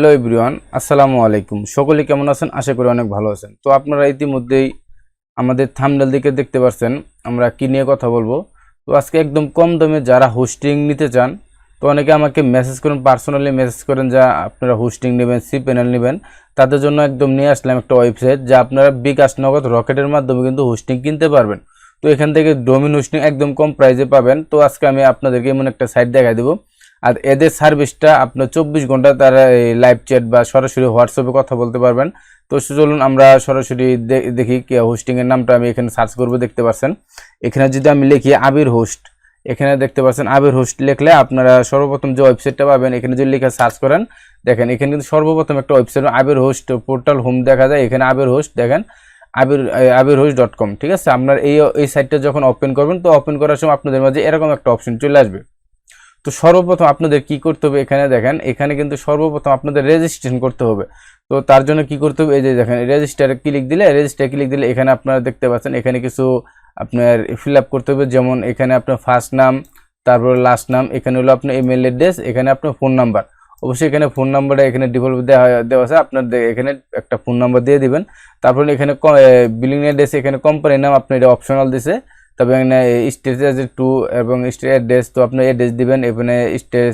Hello everyone, আসসালামু আলাইকুম। সকলে কেমন আছেন? আশা করি অনেক ভালো আছেন। তো আপনারা ইতিমধ্যেই আমাদের থামডাল দিকে দেখতে পাচ্ছেন আমরা কি নিয়ে কথা বলব? তো আজকে একদম কম দামে যারা হোস্টিং নিতে চান, তো অনেকে আমাকে মেসেজ করেন পার্সোনালি মেসেজ করেন যা আপনারা হোস্টিং নেবেন সি প্যানেল নেবেন। তাদের জন্য একদম নিয়ে আসলাম একটা ওয়েবসাইট যা আপনারা বিকাশ নগদ রকেটের মাধ্যমে কিন্তু হোস্টিং কিনতে পারবেন। তো এখান থেকে ডোমিন হোস্টিং একদম কম প্রাইসে পাবেন। তো আজকে আমি আপনাদেরকে এমন একটা সাইট দেখাই দেবো। আর এদের সার্ভিসটা আপনার চব্বিশ ঘণ্টা তারা লাইভ চ্যাট বা সরাসরি হোয়াটসঅ্যাপে কথা বলতে পারবেন। তো চলুন আমরা সরাসরি দেখি কি হোস্টিং এর নামটা আমি এখানে সার্চ করব, দেখতে পাচ্ছেন এখানে যদি আমি লিখি আবির হোস্ট এখানে দেখতে পাচ্ছেন আবির হোস্ট লিখলে আপনারা সর্বপ্রথম যে ওয়েবসাইটটা পাবেন, এখানে যদি লিখে সার্চ করেন, দেখেন এখানে কিন্তু সর্বপ্রথম একটা ওয়েবসাইট আবির হোস্ট পোর্টাল হোম দেখা যায়। এখানে আবির হোস্ট দেখেন, Abir Abir host dot com ঠিক আছে? আপনার এই এই সাইটটা যখন ওপেন করবেন, তো ওপেন করার সময় আপনাদের মাঝে এরকম একটা অপশন চলে আসবে। তো সর্বপ্রথম আপনাদের কি করতে হবে এখানে দেখেন, এখানে কিন্তু সর্বপ্রথম আপনাদের রেজিস্ট্রেশন করতে হবে। তো তার জন্য কি করতে হবে, এই যে দেখেন রেজিস্টারে ক্লিক দিলে রেজিস্টারে ক্লিক দিলে এখানে আপনারা দেখতে পাচ্ছেন, এখানে কিছু আপনার ফিল করতে হবে, যেমন এখানে আপনার ফার্স্ট নাম তারপর লাস্ট নাম এখানে হলো আপনার ইমেল অ্যাড্রেস এখানে আপনার ফোন নাম্বার অবশ্যই এখানে ফোন নাম্বারটা এখানে ডিফল্ট দেওয়া দেওয়া আছে, আপনার এখানে একটা ফোন নাম্বার দিয়ে দিবেন। তারপর এখানে বিলিং অ্যাড্রেস এখানে কোম্পানির নাম আপনি এটা অপশনাল দিছে। তবে এখানে স্টেজ টু এবং স্টেজ অ্যাড্রেস তো আপনি অ্যাড্রেস দিবেন। এখানে স্টেজ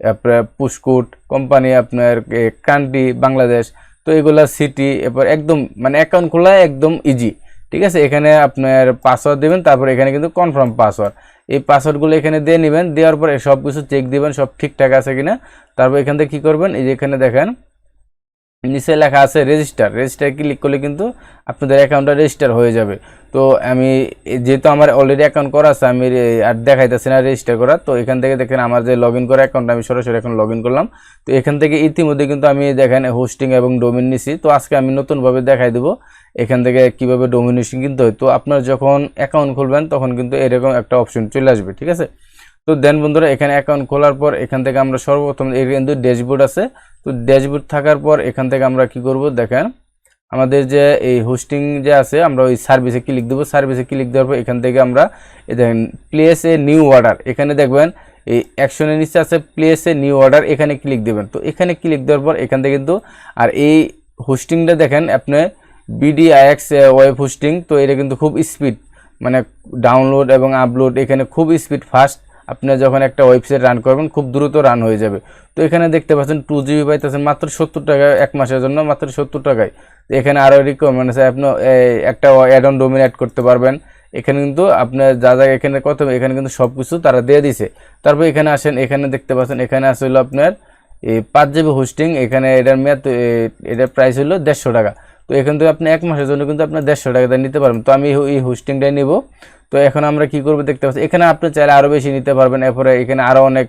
আপনার পুশকুট কোম্পানি আপনার কান্ট্রি বাংলাদেশ। তো এগুলা সিটি এরপর একদম মানে অ্যাকাউন্ট খোলা একদম ইজি ঠিক আছে? এখানে আপনার পাসওয়ার্ড দিবেন, তারপর এখানে কিন্তু কনফার্ম পাসওয়ার্ড এই পাসওয়ার্ডগুলো এখানে দিয়ে নেবেন, দেওয়ার পরে সব কিছু চেক দিবেন, সব ঠিকঠাক আছে কিনা। তারপর এখান থেকে কী করবেন? এই যে এখানে দেখেন নিচে লেখা আছে রেজিস্টার রেজিস্টার ক্লিক করলে কিন্তু আপনাদের অ্যাকাউন্টটা রেজিস্টার হয়ে যাবে। তো আমি, যেহেতু আমার অলরেডি অ্যাকাউন্ট করা আছে, আমি আর দেখাইতেছি না রেজিস্টার করা, তো এখান থেকে দেখেন আমার যে লগ ইন করা অ্যাকাউন্ট আমি সরাসরি এখন লগ ইন করলাম। তো এখান থেকে ইতিমধ্যে কিন্তু আমি দেখেন হোস্টিং এবং ডোমিন নিছি। তো আজকে আমি নতুনভাবে দেখাই দেবো এখান থেকে কীভাবে ডোমিনেশন কিনতে হয়। তো আপনার যখন অ্যাকাউন্ট খুলবেন, তখন কিন্তু এরকম একটা অপশন চলে আসবে, ঠিক আছে? তো দেন বন্ধুরা, এখানে অ্যাকাউন্ট খোলার পর এখান থেকে আমরা সর্বপ্রথম কিন্তু ড্যাশবোর্ড আছে। তো ড্যাশবোর্ড থাকার পর এখান থেকে আমরা কি করব দেখেন, আমাদের যে এই হোস্টিং যে আছে, আমরা ওই সার্ভিসে ক্লিক দেবো। সার্ভিসে ক্লিক দেওয়ার পর এখান থেকে আমরা দেখেন প্লেস এ নিউ অর্ডার এখানে দেখবেন এই অ্যাকশনের নিচে আছে প্লেস এ নিউ অর্ডার এখানে ক্লিক দেবেন। তো এখানে ক্লিক দেওয়ার পর এখান থেকে কিন্তু, আর এই হোস্টিংটা দেখেন, আপনি বিডিআইএক্স ওয়েব হোস্টিং তো এটা কিন্তু খুব স্পিড মানে ডাউনলোড এবং আপলোড এখানে খুব স্পিড ফাস্ট আপনি যখন একটা ওয়েবসাইট রান করবেন, খুব দ্রুত রান হয়ে যাবে। তো এখানে দেখতে পাচ্ছেন টু জিবি পাইতেছেন মাত্র সত্তর টাকা এক মাসের জন্য, মাত্র সত্তর টাকায়। এখানে আরও রিকোয়ারমেন্ট আছে, আপনি একটা অ্যাড অন ডোমিন অ্যাড করতে পারবেন। এখানে কিন্তু আপনার যা যা এখানে কত, এখানে কিন্তু সব কিছু তারা দিয়ে দিছে। তারপর এখানে আসেন, এখানে দেখতে পাচ্ছেন, এখানে আছে হলো আপনার এই পাঁচ জিবি হোস্টিং এখানে এটার মেয়াদ এটার প্রাইস হলো দেড়শো টাকা। তো এখান থেকে আপনি এক মাসের জন্য কিন্তু আপনার দেড়শো টাকা দিয়ে নিতে পারবেন। তো আমি এই- হোস্টিংটাই নিব। তো এখন আমরা কি করব দেখতে পাচ্ছি, এখানে আপনি চাইলে আরও বেশি নিতে পারবেন। এরপরে এখানে আরও অনেক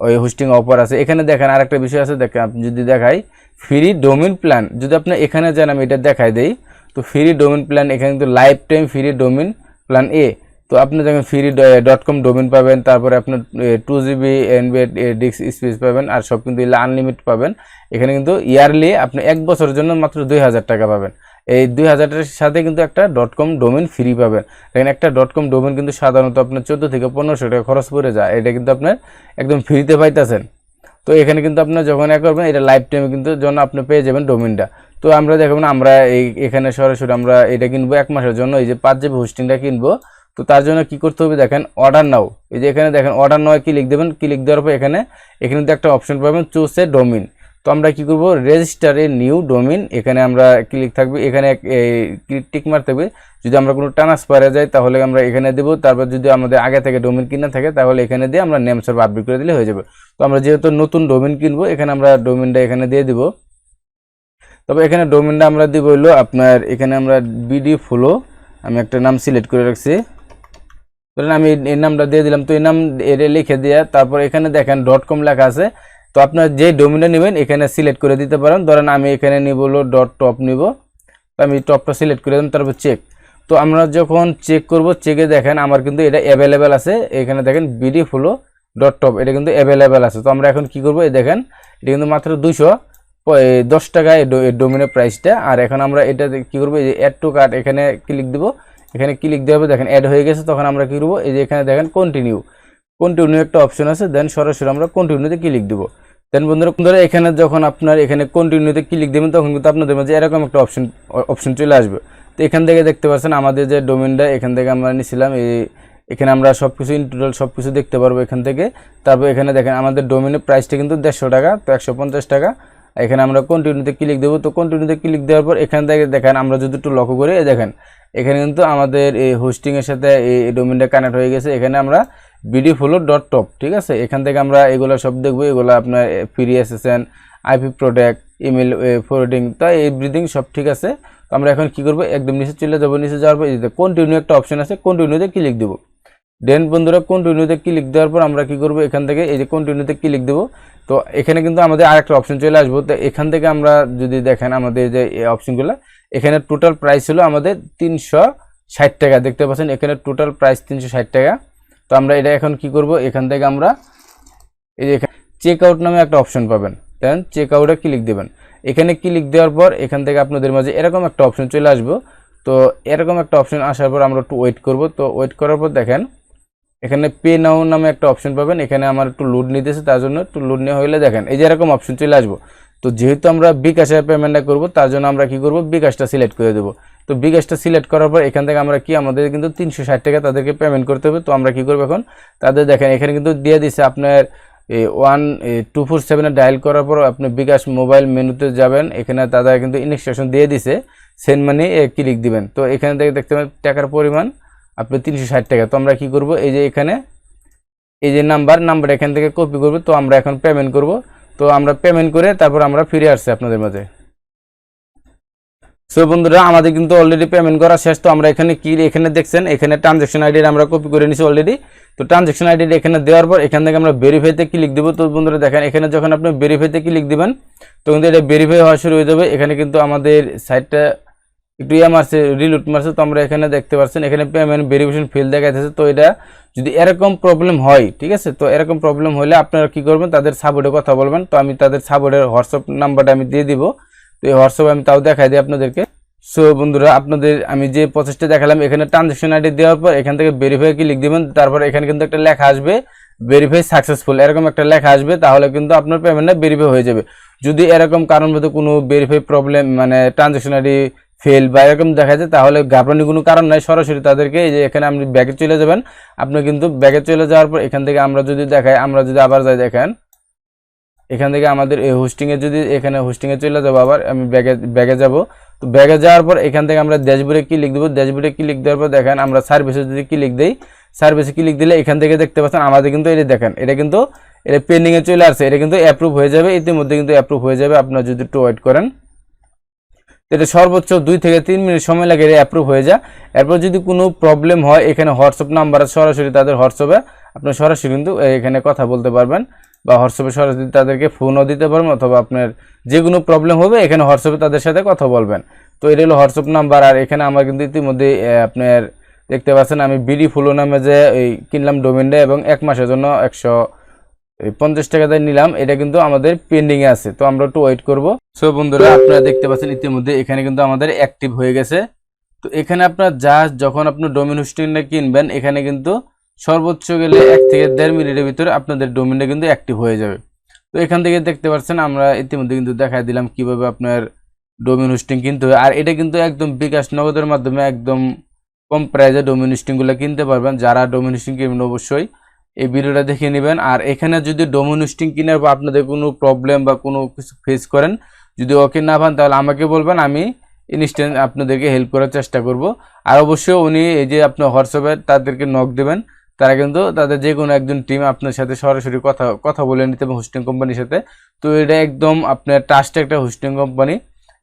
ওই হোস্টিং অফার আছে। এখানে দেখেন আরেকটা বিষয় আছে, দেখেন আপনি যদি দেখাই ফ্রি ডোমিন প্ল্যান যদি আপনি এখানে যান, আমি এটা দেখাই দেই। তো ফ্রি ডোমিন প্ল্যান এখানে কিন্তু life time free domain plan এ তো আপনি দেখেন ফ্রি ডট কম ডোমিন পাবেন, তারপরে আপনার টু জিবি এনবিএড ডিস্ক স্পেস পাবেন, আর সব কিন্তু আনলিমিটেড পাবেন। এখানে কিন্তু ইয়ারলি আপনি এক বছরের জন্য মাত্র দুই হাজার টাকা পাবেন। এই দুই হাজারের সাথে কিন্তু একটা ডট কম ডোমেন ফ্রি পাবেন। দেখেন একটা ডট কম ডোমেন কিন্তু সাধারণত আপনার চোদ্দ থেকে পনেরোশো টাকা খরচ পড়ে যায়। এটা কিন্তু আপনার একদম ফ্রিতে পাইতেছেন। তো এখানে কিন্তু আপনার যখন এক করবেন, এটা লাইফ টাইমে কিন্তু জন্য আপনি পেয়ে যাবেন ডোমিনটা তো আমরা দেখবেন আমরা এই, এখানে সরাসরি আমরা এটা কিনবো এক মাসের জন্য। এই যে পাঁচ জিবি হোস্টিংটা কিনবো তো তার জন্য কি করতে হবে দেখেন অর্ডার নাও এই যে এখানে দেখেন অর্ডার নাও ক্লিক দেবেন? ক্লিক দেওয়ার পর এখানে এখানে একটা অপশন পাবেন চুজ এ ডোমিন তো আমরা কি করব? রেজিস্টার নিউ ডোমিন এখানে আমরা ক্লিক থাকবে, এখানে টিক মার থাকবে যদি আমরা কোনো ট্রান্সফারে যাই, তাহলে আমরা এখানে দেবো। তারপর যদি আমাদের আগে থেকে ডোমিন কিনা থাকে, তাহলে এখানে দিয়ে আমরা নেম সার্ভ আপডেট করে দিলে হয়ে যাবে। তো আমরা যেহেতু নতুন ডোমিন কিনবো, এখানে আমরা ডোমিনটা এখানে দিয়ে দিব। তবে এখানে ডোমিনটা আমরা দিব হইল আপনার, এখানে আমরা বিডি ফ্লো আমি একটা নাম সিলেক্ট করে রাখছি। ধরেন আমি এই- নামটা দিয়ে দিলাম, তো এই নাম এটা লিখে দিয়ে তারপর এখানে দেখেন ডট কম লেখা আছে। তো আপনার যে ডোমিনটা নেবেন, এখানে সিলেক্ট করে দিতে পারেন। ধরেন আমি এখানে নিব হলো ডট টপ নিব। তো আমি টপটা সিলেক্ট করে দিলাম, তারপর চেক তো আমরা যখন চেক করব চেকে দেখেন আমার কিন্তু এটা অ্যাভেলেবেল আছে। এখানে দেখেন বিডি ফ্লো ডট টপ এটা কিন্তু অ্যাভেলেবেল আছে। তো আমরা এখন কি করব? এই দেখেন, এটা কিন্তু মাত্র দুশো দশ টাকায় ডোমিনের প্রাইসটা আর এখন আমরা এটা কি করব? এই যে অ্যাড টু কার্ট এখানে ক্লিক দিব। এখানে ক্লিক দেওয়া হবে? দেখেন অ্যাড হয়ে গেছে, তখন আমরা কি করব এই যে এখানে দেখেন কন্টিনিউ কন্টিনিউ একটা অপশন আছে দেন সরাসরি আমরা কন্টিনিউতে ক্লিক দিব? দেন বন্ধুরা বন্ধুরা, এখানে যখন আপনার এখানে কন্টিনিউতে ক্লিক দেবেন, তখন কিন্তু আপনাদের মাঝে এরকম একটা অপশন অপশন চলে আসবে। তো এখান থেকে দেখতে পাচ্ছেন, আমাদের যে ডোমেনটা এখান থেকে আমরা নিয়েছিলাম এই এখানে আমরা সব কিছু ইন টোটাল সব কিছু দেখতে পারব এখান থেকে। তারপর এখানে দেখেন, আমাদের ডোমেনের প্রাইসটা কিন্তু দেড়শো টাকা, তো একশো পঞ্চাশ টাকা। এখানে আমরা কন্টিনিউতে ক্লিক দেবো। তো কন্টিনিউতে ক্লিক দেওয়ার পর এখান থেকে দেখেন, আমরা যদি একটু লক্ষ্য করি দেখেন, এখানে কিন্তু আমাদের এই হোস্টিংয়ের সাথে এই ডোমেনটা কানেক্ট হয়ে গেছে। এখানে আমরা বিডি ফলো ডট টপ ঠিক আছে? এখান থেকে আমরা এগুলো সব দেখব। এগুলো আপনার ফ্রি এসেছেন আইপি প্রোডাক্ট ইমেল ফরওয়ার্ডিং তাই এভরিথিং সব ঠিক আছে। আমরা এখন কি করব? একদম নিচে চলে যাব। নিচে যাওয়ার পর কন্টিনিউ একটা অপশন আছে কন্টিনিউতে ক্লিক দেবো। দেন বন্ধুরা কন্টিনিউতে ক্লিক দেওয়ার পর আমরা কি করব? এখান থেকে এই যে কন্টিনিউতে ক্লিক দেবো। তো এখানে কিন্তু আমাদের আরেকটা অপশন চলে আসব। তো এখান থেকে আমরা যদি দেখেন আমাদের যে অপশনগুলো এখানে টোটাল প্রাইস হলো আমাদের তিনশো ষাট টাকা। দেখতে পাচ্ছেন, এখানে টোটাল প্রাইস তিনশো ষাট টাকা। তো আমরা এটা এখন কি করব? এখান থেকে আমরা এই যে এখানে চেক আউট নামে একটা অপশন পাবেন। দেন চেক আউটে ক্লিক দেবেন। এখানে ক্লিক দেওয়ার পর এখান থেকে আপনাদের মাঝে এরকম একটা অপশন চলে আসব। তো এরকম একটা অপশন আসার পর আমরা একটু ওয়েট করব। তো ওয়েট করার পর দেখেন এখানে পে নাও নামে একটা অপশন পাবেন। এখানে আমার একটু লোড নিতেছে, তার জন্য একটু লোড নেওয়া হলে দেখেন, এই যে এরকম অপশন চলে আসব। তো যেহেতু আমরা বিকাশে পেমেন্টটা করব, তার জন্য আমরা কি করব? বিকাশটা সিলেক্ট করে দেবো। তো বিকাশটা সিলেক্ট করার পর এখান থেকে আমরা কি, আমাদের কিন্তু তিনশো ষাট টাকা তাদেরকে পেমেন্ট করতে হবে। তো আমরা কি করব এখন? তাদের দেখেন, এখানে কিন্তু দিয়ে দিছে আপনার ওয়ান টু ফোর সেভেনে ডায়াল করার পর আপনি বিকাশ মোবাইল মেনুতে যাবেন। এখানে তাদের কিন্তু ইনস্ট্রাকশন দিয়ে দিছে সেন্ড মানি ক্লিক দিবেন। তো এখানে থেকে দেখতে পাবেন, টাকার পরিমাণ আপনি তিনশো ষাট টাকা। তো আমরা কি করব? এই যে এখানে, এই যে নাম্বার নাম্বার এখান থেকে কপি করব। তো আমরা এখন পেমেন্ট করব। তো আমরা পেমেন্ট করে তারপর আমরা ফিরে আসছি আপনাদের মাঝে। সো বন্ধুরা, আমাদের কিন্তু অলরেডি পেমেন্ট করা শেষ। তো আমরা এখানে কি, এখানে দেখছেন, এখানে ট্রানজ্যাকশন আইডি আমরা কপি করে নিছি অলরেডি তো ট্রানজ্যাকশন আইডি এখানে দেওয়ার পর এখান থেকে আমরা ভেরিফাইতে ক্লিক দেবো। তো বন্ধুরা, দেখেন, এখানে যখন আপনি ভেরিফাইতে ক্লিক দিবেন, তখন কিন্তু এটা ভেরিফাই হওয়া শুরু হয়ে যাবে। এখানে কিন্তু আমাদের সাইটটা একটু ইয়ে মারছে রিলুট মারছে, তো আমরা এখানে দেখতে পাচ্ছেন, এখানে পেমেন্ট ভেরিফিকেশন ফেল দেখাইতেছে, তো এটা যদি এরকম প্রবলেম হয়, ঠিক আছে? তো এরকম প্রবলেম হলে আপনারা কি করবেন? তাদের সাপোর্টে কথা বলবেন। তো আমি তাদের সাপোর্টের হোয়াটসঅ্যাপ নাম্বারটা আমি দিয়ে দিব। তো এই হোয়াটসঅ্যাপে আমি তাও দেখাই দিই আপনাদেরকে। সো বন্ধুরা, আপনাদের আমি যে প্রসেসটা দেখালাম, এখানে ট্রানজ্যাকশন আইডি দেওয়ার পর এখান থেকে ভেরিফাই কি লিখ দিবেন। তারপর এখানে কিন্তু একটা লেখা আসবে ভেরিফাই সাকসেসফুল এরকম একটা লেখা আসবে, তাহলে কিন্তু আপনার পেমেন্টটা ভেরিফাই হয়ে যাবে। যদি এরকম কারণবশত কোনো ভেরিফাই প্রবলেম মানে ট্রানজ্যাকশন আইডি ফেল বা এরকম দেখা যায় তাহলে ঘাবড়ানোর কোনো কারণ নাই। সরাসরি তাদেরকে এই যে এখানে আপনি ব্যাগে চলে যাবেন। আপনি কিন্তু ব্যাগে চলে যাওয়ার পর এখান থেকে আমরা যদি দেখাই, আমরা যদি আবার যাই দেখেন। এখান থেকে আমাদের এই হোস্টিংয়ে যদি এখানে হোস্টিংয়ে চলে যাব আবার, আমি ব্যাগে ব্যাগে যাব। তো ব্যাগে যাওয়ার পর এখান থেকে আমরা ড্যাশবোর্ডে ক্লিক দেবো। ড্যাশবোর্ডে ক্লিক দেওয়ার পর দেখেন, আমরা সার্ভিসে যদি ক্লিক দিই সার্ভিসে ক্লিক দিলে এখান থেকে দেখতে পাচ্ছেন আমাদের কিন্তু এটা দেখেন, এটা কিন্তু, এটা পেন্ডিংয়ে চলে আসছে। এটা কিন্তু অ্যাপ্রুভ হয়ে যাবে। ইতিমধ্যে কিন্তু অ্যাপ্রুভ হয়ে যাবে। আপনারা যদি একটু ওয়েট করেন। এটা সর্বোচ্চ দুই থেকে তিন মিনিট সময় লাগে এটা অ্যাপ্রুভ হয়ে যায়। এরপর যদি কোনো প্রবলেম হয়, এখানে হোয়াটসঅ্যাপ নাম্বার সরাসরি তাদের হোয়াটসঅ্যাপে আপনি সরাসরি কিন্তু এখানে কথা বলতে পারবেন বা হোয়াটসঅ্যাপে সরাসরি তাদেরকে ফোনও দিতে পারবেন অথবা আপনার যে কোনো প্রবলেম হবে, এখানে হোয়াটসঅ্যাপে তাদের সাথে কথা বলবেন। তো এটা হলো হোয়াটসঅ্যাপ নাম্বার আর এখানে আমার কিন্তু ইতিমধ্যে আপনার দেখতে পাচ্ছেন আমি বিডি ফুলো নামে যে এই কিনলাম ডোমেনটা এবং এক মাসের জন্য একশো পঞ্চাশ টাকা দিয়ে নিলাম, এটা কিন্তু আমাদের পেন্ডিং এ আছে। তো আমরা একটু ওয়েট করব। সো বন্ধুরা, আপনারা দেখতে পাচ্ছেন ইতিমধ্যে এখানে কিন্তু আমাদের অ্যাক্টিভ হয়ে গেছে। তো এখানে আপনার যা, যখন আপনি ডোমেন হোস্টিংটা কিনবেন, এখানে কিন্তু সর্বোচ্চ গেলে এক থেকে দেড় মিনিটের ভিতরে আপনাদের ডোমেনটা কিন্তু অ্যাক্টিভ হয়ে যাবে। তো এখান থেকে দেখতে পাচ্ছেন, আমরা ইতিমধ্যে কিন্তু দেখাই দিলাম কীভাবে আপনার ডোমেন হোস্টিং কিনতে হবে আর এটা কিন্তু একদম বিকাশ নগদের মাধ্যমে একদম কম প্রাইজে ডোমেন হোস্টিংগুলো কিনতে পারবেন। যারা ডোমেন হোস্টিং কিনবেন, অবশ্যই এই ভিডিওটা দেখে নেবেন। আর এখানে যদি ডোমেন হোস্টিং কিনার বা আপনাদের কোনো প্রবলেম বা কোনো কিছু ফেস করেন, যদি ওকে না পান তাহলে আমাকে বলবেন, আমি ইনস্ট্যান্ট আপনাদেরকে হেল্প করার চেষ্টা করব। আর অবশ্যই উনি এই যে আপনার হোয়াটসঅ্যাপে তাদেরকে নক দেবেন, তারা কিন্তু তাদের যে কোনো একজন টিম আপনার সাথে সরাসরি কথা কথা বলে নিতে হোস্টিং কোম্পানির সাথে। তো এটা একদম আপনার ট্রাস্ট একটা হোস্টিং কোম্পানি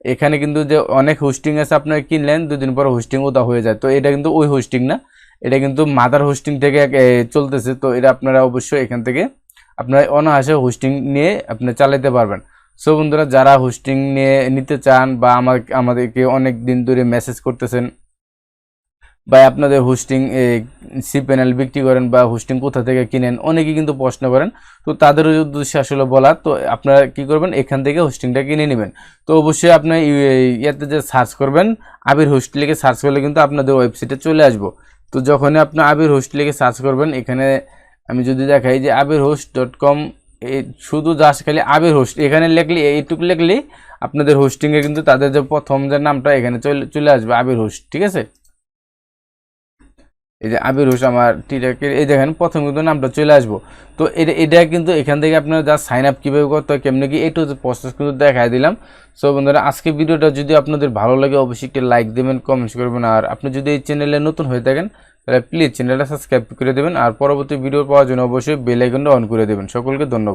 এখানে কিন্তু যে অনেক হোস্টিং আছে আপনার কিনলেন, দুদিন পর হোস্টিং ওটা হয়ে যায়। তো এটা কিন্তু ওই হোস্টিং না। এটা কিন্তু মাদার হোস্টিং থেকে চলতেছে। তো এটা আপনারা অবশ্যই এখান থেকে আপনারা অনায়াসে হোস্টিং নিয়ে আপনি চালাতে পারবেন। সো বন্ধুরা, যারা হোস্টিং নিয়ে নিতে চান বা আমার আমাদেরকে অনেক দিন ধরে মেসেজ করতেছেন বা আপনাদের হোস্টিং সি প্যানেল বিক্রি করেন বা হোস্টিং কোথা থেকে কিনেন, অনেকেই কিন্তু প্রশ্ন করেন। তো তাদের উদ্দেশ্যে আসলে বলা, তো আপনারা কি করবেন? এখান থেকে হোস্টিংটা কিনে নেবেন। তো অবশ্যই আপনি ইয়াতে যে সার্চ করবেন, আবির হোস্ট সার্চ করলে কিন্তু আপনাদের ওয়েবসাইটে চলে আসব। তো যখনই আপনি আবির হোস্ট লিখে সার্চ করবেন, এখানে আমি যদি দেখাই যে আবির হোস্ট ডট কম শুধু জাস্ট খালি আবির হোস্ট এখানে লিখলে, এইটুকু লিখলেই আপনাদের হোস্টিংয়ে কিন্তু তাদের যে প্রথম যে নামটা, এখানে চলে চলে আসবে আবির হোস্ট ঠিক আছে? এই যে আবির হোস্ট আমার টিটাকের এই দেখেন প্রথম কিন্তু নামটা চলে আসব। তো এটা এটা কিন্তু এখান থেকে আপনারা যা সাইন আপ কীভাবে করতে হয়, কেমনি কি এটু প্রসেস কিন্তু দেখাই দিলাম। সো বন্ধুরা, আজকে ভিডিওটা যদি আপনাদের ভালো লাগে, অবশ্যই একটি লাইক দেবেন কমেন্টস করবেন, আর আপনি যদি এই চ্যানেলে নতুন হয়ে থাকেন, তাহলে প্লিজ চ্যানেলটা সাবস্ক্রাইব করে দেবেন, আর পরবর্তী ভিডিও পাওয়ার জন্য অবশ্যই বেল আইকনটা অন করে দেবেন। সকলকে ধন্যবাদ।